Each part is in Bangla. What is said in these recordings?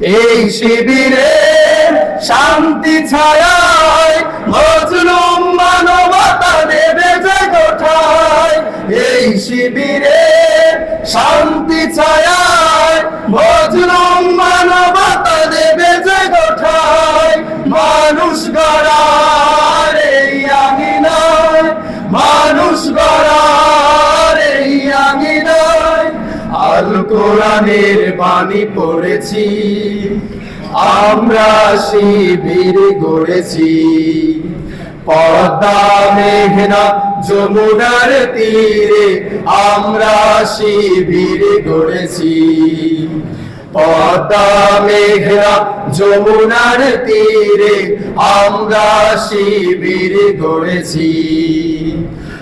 এই শিবিরে শান্তি ছায় মজলুম মানবতা দেবে যে গোঠায় এই শিবিরে কোরআনের বাণী পড়েছি। আমরা শিবির গড়েছি। পদ্মা মেঘনা যমুনার তীরে আমরা শিবির গড়েছি। পদ্মা মেঘনা যমুনার তীরে আমরা শিবির গড়েছি।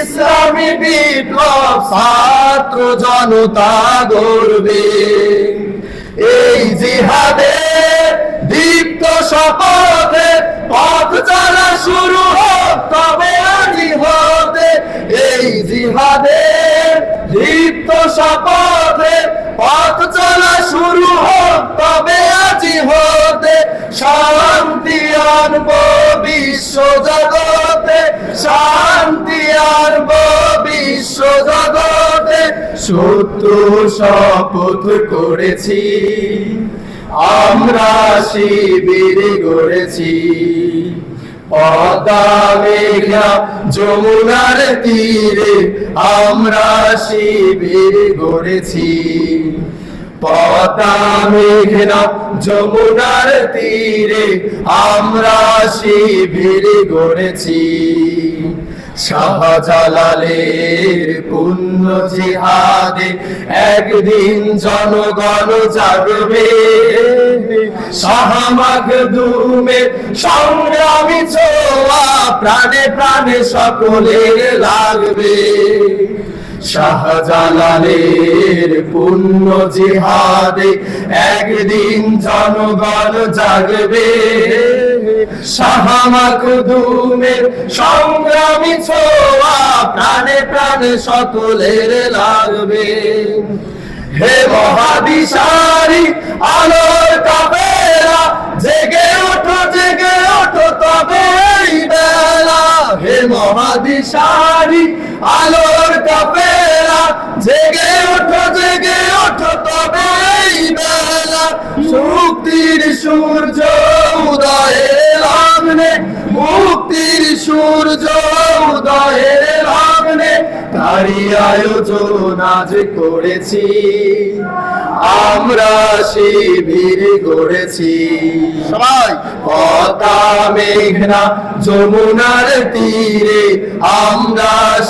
ইসলামী বিপ্লব ছাত্র জনতা গড়বে এই জিহাদে দীপ্ত শপথে পথ চলা শুরু হোক, তবে আজি হতে এই জিহাদে দীপ্ত শপথে পথ চলা শুরু হোক, তবে আজি হতে শান্তি আনব বিশ্ব সত্য শপথ করেছি। আমরা শিবির গড়েছি। পদ্মা মেঘনা যমুনার তীরে আমরা শিবির গড়েছি। পদ্মা মেঘনা যমুনার তীরে আমরা শিবির গড়েছি। শাহজালালের পুণ্য জিহাদে একদিন জনগণ জাগবে। শাহমাগ দুমে সংগ্রামী ছোয়া প্রাণে প্রাণে সকলের লাগবে। শাহজালালের পুণ্য জিহাদে একদিন জনগণ জাগবে। সংগ্রামী ছোয়া, প্রাণে প্রাণে সকলের লাগবে। হে মহাদিশারি আলোর কাবেরা জেগে ওঠো জেগে ওঠো তবে বেলা। হে আলোর কাবেরা জেগে ওঠো জেগে ওঠো তবে বেলা। মুক্তির সূর্য সূর্য উদয়ের লগ্নে তারি আয়োজন আজ করেছি। আমরা শিবির গড়েছি। সবাই। পতা মেঘনা যমুনার তীরে আমরা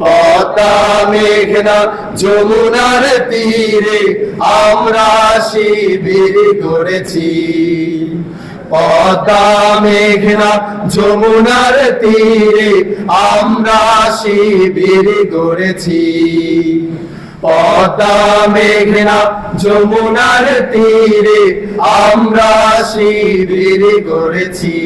পদ্মা মেঘনা যমুনার তীরে আমরা শিবির গড়েছি পদ্মা মেঘনা যমুনার তীরে আমরা শিবির গড়েছি পদ্মা মেঘনা যমুনার তীরে আমরা শিবির গড়েছি